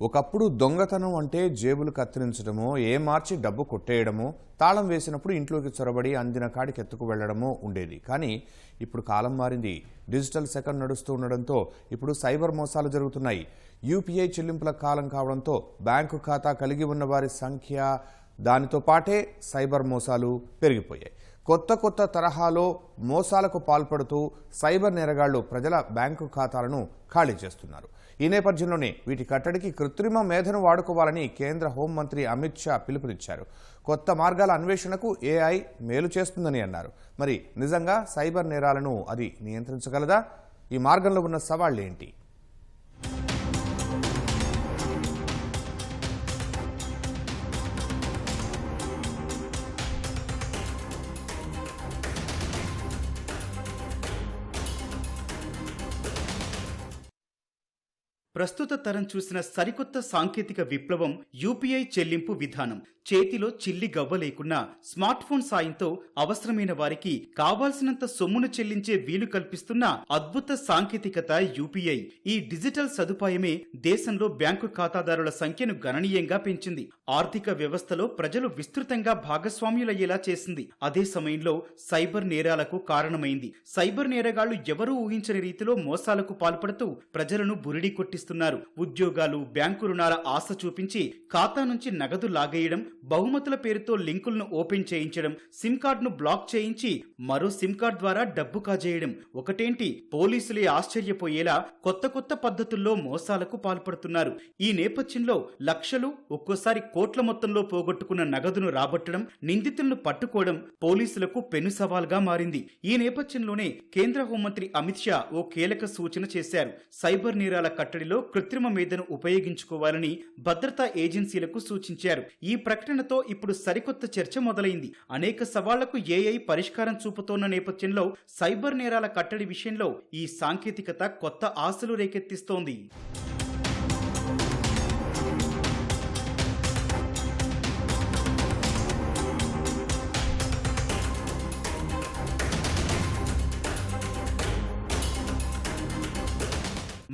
ఒకప్పుడు దొంగతనం అంటే జేబులు కత్తిరించడము ఏ మార్చి డబ్బు కొట్టేయడమో తాళం వేసినప్పుడు ఇంట్లోకి చొరబడి అందిన కాడికి ఎత్తుకు వెళ్ళడము ఉండేది. కానీ ఇప్పుడు కాలం మారింది. డిజిటల్ సెకండ్ నడుస్తూ ఉండడంతో ఇప్పుడు సైబర్ మోసాలు జరుగుతున్నాయి. యూపీఐ చెల్లింపుల కాలం కావడంతో బ్యాంకు ఖాతా కలిగి ఉన్న వారి సంఖ్య దానితో పాటే సైబర్ మోసాలు పెరిగిపోయాయి. కొత్త కొత్త తరహాలో మోసాలకు పాల్పడుతూ సైబర్ నేరగాళ్ళు ప్రజల బ్యాంకు ఖాతాలను ఖాళీ చేస్తున్నారు. ఈ నేపథ్యంలోనే వీటి కట్టడికి కృత్రిమ మేధను వాడుకోవాలని కేంద్ర హోంమంత్రి అమిత్ షా పిలుపునిచ్చారు. కొత్త మార్గాల అన్వేషణకు ఏఐ మేలు చేస్తుందని అన్నారు. మరి నిజంగా సైబర్ నేరాలను అది నియంత్రించగలదా? ఈ మార్గంలో ఉన్న సవాళ్ళేంటి ప్రస్తుత తరం చూసిన సరికొత్త సాంకేతిక విప్లవం యూపీఐ చెల్లింపు విధానం. చేతిలో చిల్లి గవ్వ లేకున్నా స్మార్ట్ ఫోన్ సాయంతో అవసరమైన వారికి కావాల్సినంత సొమ్మును చెల్లించే వీలు కల్పిస్తున్న అద్భుత సాంకేతికత యూపీఐ. ఈ డిజిటల్ సదుపాయమే దేశంలో బ్యాంకు ఖాతాదారుల సంఖ్యను గణనీయంగా పెంచింది. ఆర్థిక వ్యవస్థలో ప్రజలు విస్తృతంగా భాగస్వామ్యులయ్యేలా చేసింది. అదే సమయంలో సైబర్ నేరాలకు కారణమైంది. సైబర్ నేరగాళ్ళు ఎవరూ ఊహించని రీతిలో మోసాలకు పాల్పడుతూ ప్రజలను బురిడి కొట్టిస్తున్నారు. ఉద్యోగాలు బ్యాంకు రుణాల ఆశ చూపించి ఖాతా నుంచి నగదు లాగేయడం బహుమతుల పేరుతో లింకులను ఓపెన్ చేయించడం సిమ్ కార్డును బ్లాక్ చేయించి మరో సిమ్ కార్డ్ ద్వారా డబ్బు కాజేయడం. ఒకటేంటి? పోలీసులే ఆశ్చర్యపోయేలా కొత్త కొత్త పద్ధతుల్లో మోసాలకు పాల్పడుతున్నారు. ఈ నేపథ్యంలో లక్షలు ఒక్కోసారి కోట్ల మొత్తంలో పోగొట్టుకున్న నగదును రాబట్టడం నిందితులను పట్టుకోవడం పోలీసులకు పెను సవాల్గా మారింది. ఈ నేపథ్యంలోనే కేంద్ర హోంమంత్రి అమిత్ షా ఓ కీలక సూచన చేశారు. సైబర్ నేరాల కట్టడిలో కృత్రిమ మేధను ఉపయోగించుకోవాలని భద్రతా ఏజెన్సీలకు సూచించారు. ఈ ప్రకటన ప్రకటనతో ఇప్పుడు సరికొత్త చర్చ మొదలైంది. అనేక సవాళ్ళకు ఏఐ పరిష్కారం చూపుతోన్న నేపథ్యంలో సైబర్ నేరాల కట్టడి విషయంలో ఈ సాంకేతికత కొత్త ఆశలు రేకెత్తిస్తోంది.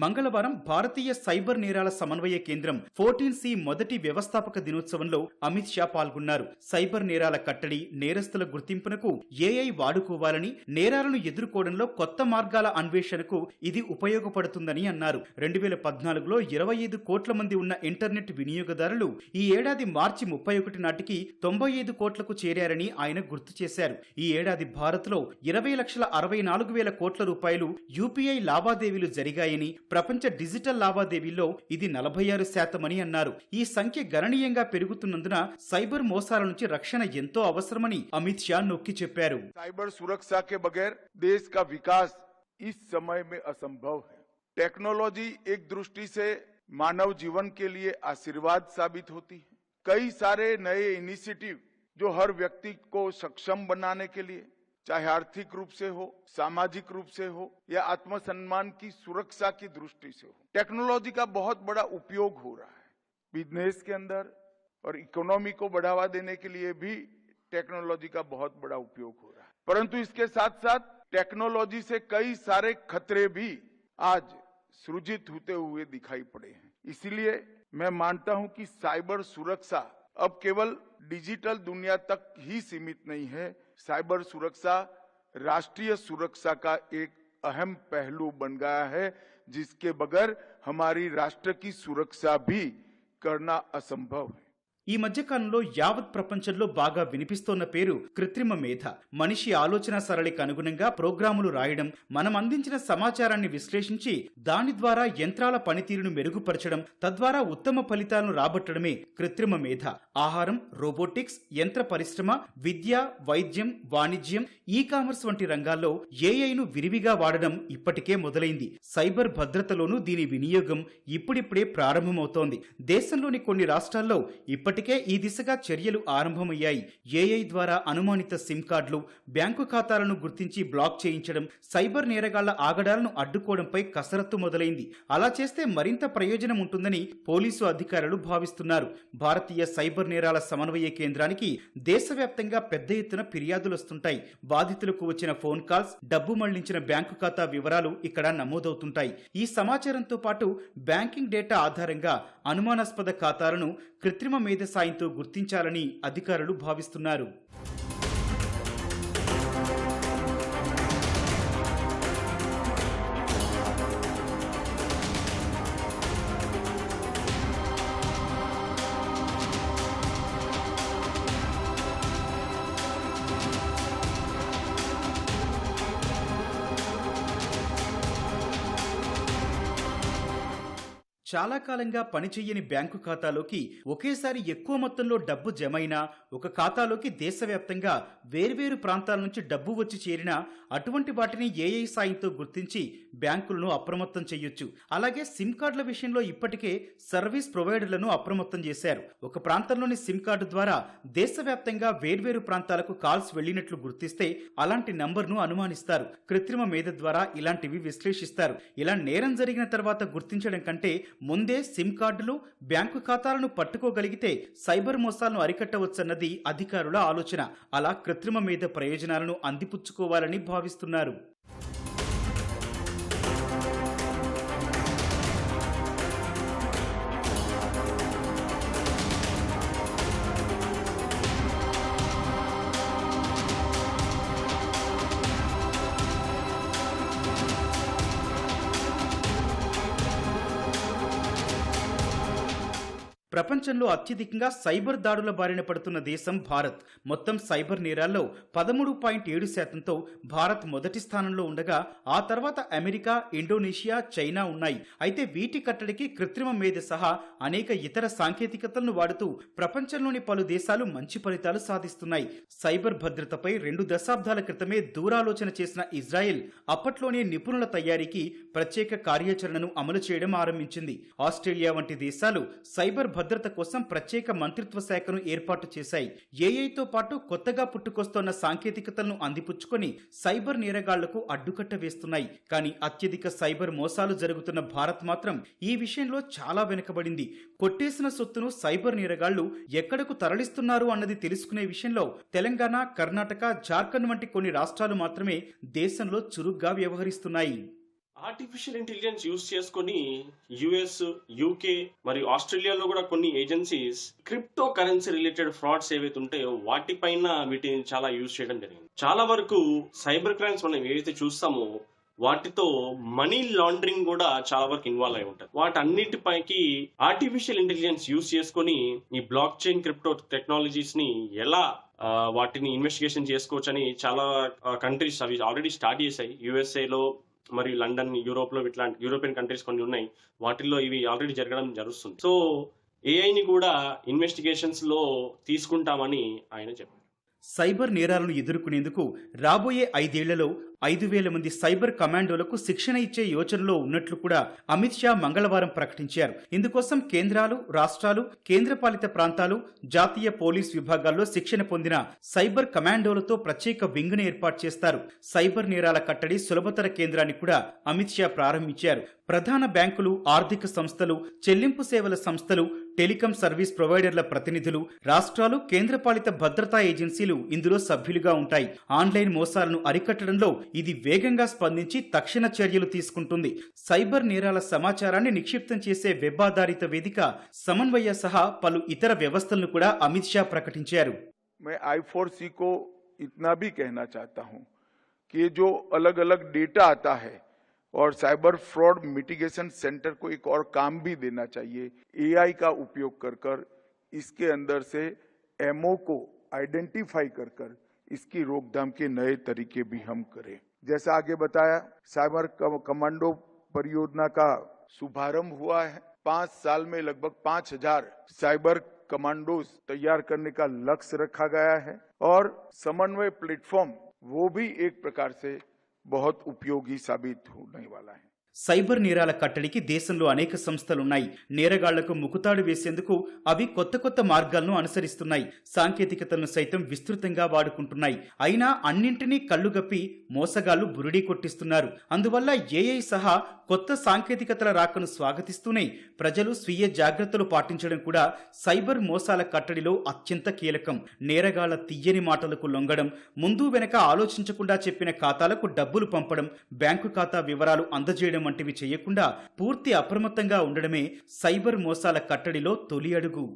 మంగళవారం భారతీయ సైబర్ నేరాల సమన్వయ కేంద్రం ఫోర్టీన్ సి మొదటి వ్యవస్థాపక దినోత్సవంలో అమిత్ షా పాల్గొన్నారు. సైబర్ నేరాల కట్టడి నేరస్తుల గుర్తింపునకు ఏఐ వాడుకోవాలని నేరాలను ఎదుర్కోవడంలో కొత్త మార్గాల అన్వేషణకు ఇది ఉపయోగపడుతుందని అన్నారు. రెండు వేల పద్నాలుగులో ఇరవై ఐదు కోట్ల మంది ఉన్న ఇంటర్నెట్ వినియోగదారులు ఈ ఏడాది మార్చి ముప్పై ఒకటి నాటికి తొంభై ఐదు కోట్లకు చేరారని ఆయన గుర్తు చేశారు. ఈ ఏడాది భారత్లో ఇరవై లక్షల అరవై నాలుగు వేల కోట్ల రూపాయలు యూపీఐ లావాదేవీలు జరిగాయని ప్రపంచ డిజిటల్ లావాదేవీల్లో ఇది నలభై ఆరు శాతమని అన్నారు ఈ సంఖ్య గణనీయంగా పెరుగుతున్నందున సైబర్ మోసాల నుంచి రక్షణ ఎంతో అవసరమని అమిత్ షా నొక్కి చెప్పారు साइबर सुरक्षा के बगैर देश का विकास इस समय में असंभव है टेक्नोलॉजी एक दृष्टि से मानव जीवन के लिए आशीर्वाद साबित होती है कई सारे नए इनिशिएटिव जो हर व्यक्ति को सक्षम बनाने के लिए चाहे आर्थिक रूप से हो, सामाजिक रूप से हो, या आत्मसम्मान की सुरक्षा की दृष्टि से हो। टेक्नोलॉजी का बहुत बड़ा उपयोग हो रहा है। बिज़नेस के अंदर और इकोनॉमी को बढ़ावा देने के लिए भी टेक्नोलॉजी का बहुत बड़ा उपयोग हो रहा है। परंतु इसके साथ साथ टेक्नोलॉजी से कई सारे खतरे भी आज सृजित होते हुए दिखाई पड़े हैं। इसलिए मैं मानता हूँ कि साइबर सुरक्षा अब केवल डिजिटल दुनिया तक ही सीमित नहीं है साइबर सुरक्षा, राष्ट्रीय सुरक्षा का एक अहम पहलू बन गया है, जिसके बगैर हमारी राष्ट्र की सुरक्षा भी करना असंभव है। ఈ మధ్యకాలంలో యావత్ ప్రపంచంలో బాగా వినిపిస్తోన్న పేరు కృత్రిమ మేధ. మనిషి ఆలోచన సరళికి అనుగుణంగా ప్రోగ్రాములు రాయడం మనం అందించిన సమాచారాన్ని విశ్లేషించి దాని ద్వారా యంత్రాల పనితీరును మెరుగుపరచడం తద్వారా ఉత్తమ ఫలితాలను రాబట్టడమే కృత్రిమ మేధ. ఆహారం రోబోటిక్స్ యంత్ర పరిశ్రమ విద్య వైద్యం వాణిజ్యం ఈ కామర్స్ వంటి రంగాల్లో ఏఐను విరివిగా వాడడం ఇప్పటికే మొదలైంది. సైబర్ భద్రతలోనూ దీని వినియోగం ఇప్పుడిప్పుడే ప్రారంభమవుతోంది. దేశంలోని కొన్ని రాష్ట్రాల్లో ఇప్పటి ఇప్పటికే ఈ దిశగా చర్యలు ఆరంభమయ్యాయి. ఏఐ ద్వారా అనుమానిత సిమ్ కార్డులు బ్యాంకు ఖాతాలను గుర్తించి బ్లాక్ చేయించడం సైబర్ నేరగాళ్ళ ఆగడాలను అడ్డుకోవడంపై కసరత్తు మొదలైంది. అలా చేస్తే మరింత ప్రయోజనం ఉంటుందని పోలీసు అధికారులు భావిస్తున్నారు. భారతీయ సైబర్ నేరాల సమన్వయ కేంద్రానికి దేశవ్యాప్తంగా పెద్ద ఎత్తున ఫిర్యాదులు వస్తుంటాయి బాధితులకు వచ్చిన ఫోన్ కాల్స్ డబ్బు మళ్ళించిన బ్యాంకు ఖాతా వివరాలు ఇక్కడ నమోదవుతుంటాయి. ఈ సమాచారంతో పాటు బ్యాంకింగ్ డేటా ఆధారంగా అనుమానాస్పద ఖాతాలను కృత్రిమ మేధ సాయంతో గుర్తించాలని అధికారులు భావిస్తున్నారు. చాలా కాలంగా పనిచేయని బ్యాంకు ఖాతాలోకి ఒకేసారి ఎక్కువ మొత్తంలో డబ్బు జమైనా ఒక ఖాతాలోకి దేశవ్యాప్తంగా వేర్వేరు ప్రాంతాల నుంచి డబ్బు వచ్చి చేరినా అటువంటి వాటిని ఏఐ సాయంతో గుర్తించి బ్యాంకులను అప్రమత్తం చేయొచ్చు అలాగే సిమ్ కార్డుల విషయంలో ఇప్పటికే సర్వీస్ ప్రొవైడర్లను అప్రమత్తం చేశారు. ఒక ప్రాంతంలోని సిమ్ కార్డు ద్వారా దేశవ్యాప్తంగా వేర్వేరు ప్రాంతాలకు కాల్స్ వెళ్ళినట్లు గుర్తిస్తే అలాంటి నంబర్ను అనుమానిస్తారు. కృత్రిమ మేధ ద్వారా ఇలాంటివి విశ్లేషిస్తారు. ఇలా నేరం జరిగిన తర్వాత గుర్తించడం కంటే ముందే సిమ్ కార్డులు బ్యాంకు ఖాతాలను పట్టుకోగలిగితే సైబర్ మోసాలను అరికట్టవచ్చన్నది అధికారుల ఆలోచన. అలా కృత్రిమ మీద ప్రయోజనాలను అందిపుచ్చుకోవాలని భావిస్తున్నారు. ప్రపంచంలో అత్యధికంగా సైబర్ దాడుల బారిన పడుతున్న దేశం భారత్. మొత్తం సైబర్ నేరాల్లో పదమూడు పాయింట్ ఏడు శాతంతో భారత్ మొదటి స్థానంలో ఉండగా ఆ తర్వాత అమెరికా ఇండోనేషియా చైనా ఉన్నాయి. అయితే వీటి కట్టడికి కృత్రిమ మేధ సహా అనేక ఇతర సాంకేతికతలను వాడుతూ ప్రపంచంలోని పలు దేశాలు మంచి ఫలితాలు సాధిస్తున్నాయి. సైబర్ భద్రతపై రెండు దశాబ్దాల క్రితమే దూరాలోచన చేసిన ఇజ్రాయెల్ అప్పట్లోనే నిపుణుల తయారీకి ప్రత్యేక కార్యాచరణను అమలు చేయడం ఆరంభించింది. ఆస్ట్రేలియా వంటి దేశాలు సైబర్ భద్రత భద్రత కోసం ప్రత్యేక మంత్రిత్వ శాఖను ఏర్పాటు చేశాయి. ఏఐతో పాటు కొత్తగా పుట్టుకొస్తోన్న సాంకేతికతలను అందిపుచ్చుకొని సైబర్ నేరగాళ్ళకు అడ్డుకట్ట వేస్తున్నాయి. కానీ అత్యధిక సైబర్ మోసాలు జరుగుతున్న భారత్ మాత్రం ఈ విషయంలో చాలా వెనుకబడింది. కొట్టేసిన సొత్తును సైబర్ నేరగాళ్ళు ఎక్కడకు తరలిస్తున్నారు అన్నది తెలుసుకునే విషయంలో తెలంగాణ కర్ణాటక జార్ఖండ్ వంటి కొన్ని రాష్ట్రాలు మాత్రమే దేశంలో చురుగ్గా వ్యవహరిస్తున్నాయి. ఆర్టిఫిషియల్ ఇంటెలిజెన్స్ యూస్ చేసుకొని యుఎస్ యూకే మరియు ఆస్ట్రేలియాలో కూడా కొన్ని agencies crypto currency related frauds ఏవైతే ఉంటాయో వాటిపైన వీటిని చాలా యూజ్ చేయడం జరిగింది. చాలా వరకు సైబర్ క్రైమ్స్ మనం ఏవైతే చూస్తామో వాటితో మనీ లాండరింగ్ కూడా చాలా వరకు ఇన్వాల్వ్ అయి ఉంటుంది. వాటన్నిటిపైకి ఆర్టిఫిషియల్ ఇంటెలిజెన్స్ యూస్ చేసుకొని ఈ బ్లాక్ చైన్ క్రిప్టో టెక్నాలజీస్ని ఎలా వాటిని ఇన్వెస్టిగేషన్ చేసుకోవచ్చు అని చాలా కంట్రీస్ అవి ఆల్రెడీ స్టార్ట్ చేశాయి. యుఎస్ఏలో మరియు లండన్ యూరోప్లో ఇట్లాంటి యూరోపియన్ కంట్రీస్ కొన్ని ఉన్నాయి. వాటిల్లో ఇవి ఆల్రెడీ జరగడం జరుగుతుంది. సో ఏఐని కూడా ఇన్వెస్టిగేషన్స్లో తీసుకుంటామని ఆయన చెప్పారు. సైబర్ నేరాలను ఎదుర్కొనేందుకు రాబోయే ఐదేళ్ళలో ఐదు వేల మంది సైబర్ కమాండోలకు శిక్షణ ఇచ్చే యోచనలో ఉన్నట్లు కూడా అమిత్ షా మంగళవారం ప్రకటించారు. ఇందుకోసం కేంద్రాలు రాష్ట్రాలు కేంద్రపాలిత ప్రాంతాలు జాతీయ పోలీస్ విభాగాల్లో శిక్షణ పొందిన సైబర్ కమాండోలతో ప్రత్యేక వింగ్ను ఏర్పాటు చేస్తారు. సైబర్ నేరాల కట్టడి సులభతర కేంద్రాన్ని కూడా అమిత్ షా ప్రారంభించారు. ప్రధాన బ్యాంకులు ఆర్థిక సంస్థలు చెల్లింపు సేవల సంస్థలు టెలికాం సర్వీస్ ప్రొవైడర్ల ప్రతినిధులు రాష్ట్రాలు కేంద్రపాలిత భద్రతా ఏజెన్సీలు ఇందులో సభ్యులుగా ఉంటాయి. ఆన్లైన్ మోసాలను అరికట్టడంలో ఇది వేగంగా స్పందించి తక్షణ చర్యలు తీసుకుంటుంది సైబర్ నేరాల సమాచారాన్ని నిక్షిప్తం చేసే వెబ్ ఆధారిత వేదిక సమన్వయ సహా పలు ఇతర వ్యవస్థలను కూడా అమిత్ షా ప్రకటించారు मैं आई फोर सी को इतना भी कहना चाहता हूं कि ये जो अलग अलग डेटा आता है और साइबर फ्रॉड मिटिगेशन सेंटर को एक और काम भी देना चाहिए एआई का उपयोग कर कर इसके अंदर से एमओ को आइडेंटिफाई कर कर इसकी रोकथाम के नए तरीके भी हम करें। जैसा आगे बताया, साइबर कमांडो परियोजना का शुभारंभ हुआ है। पाँच साल में लगभग पाँच हज़ार साइबर कमांडोज तैयार करने का लक्ष्य रखा गया है और समन्वय प्लेटफॉर्म वो भी एक प्रकार से बहुत उपयोगी साबित होने वाला है। సైబర్ నేరాల కట్టడికి దేశంలో అనేక సంస్థలున్నాయి. నేరగాళ్ళకు ముకుతాడు వేసేందుకు అవి కొత్త కొత్త మార్గాలను అనుసరిస్తున్నాయి. సాంకేతికతలను సైతం విస్తృతంగా వాడుకుంటున్నాయి. అయినా అన్నింటినీ కళ్ళుగప్పి మోసగాళ్ళు బురిడీ కొట్టిస్తున్నారు. అందువల్ల ఏఐ సహా కొత్త సాంకేతికతల రాకను స్వాగతిస్తూనే ప్రజలు స్వీయ జాగ్రత్తలు పాటించడం కూడా సైబర్ మోసాల కట్టడిలో అత్యంత కీలకం. నేరగాళ్ళ తీయని మాటలకు లొంగడం ముందు వెనక ఆలోచించకుండా చెప్పిన ఖాతాలకు డబ్బులు పంపడం బ్యాంకు ఖాతా వివరాలు అందజేయడం వంటివి చేయకుండా పూర్తి అప్రమత్తంగా ఉండడమే సైబర్ మోసాల కట్టడిలో తొలి అడుగు.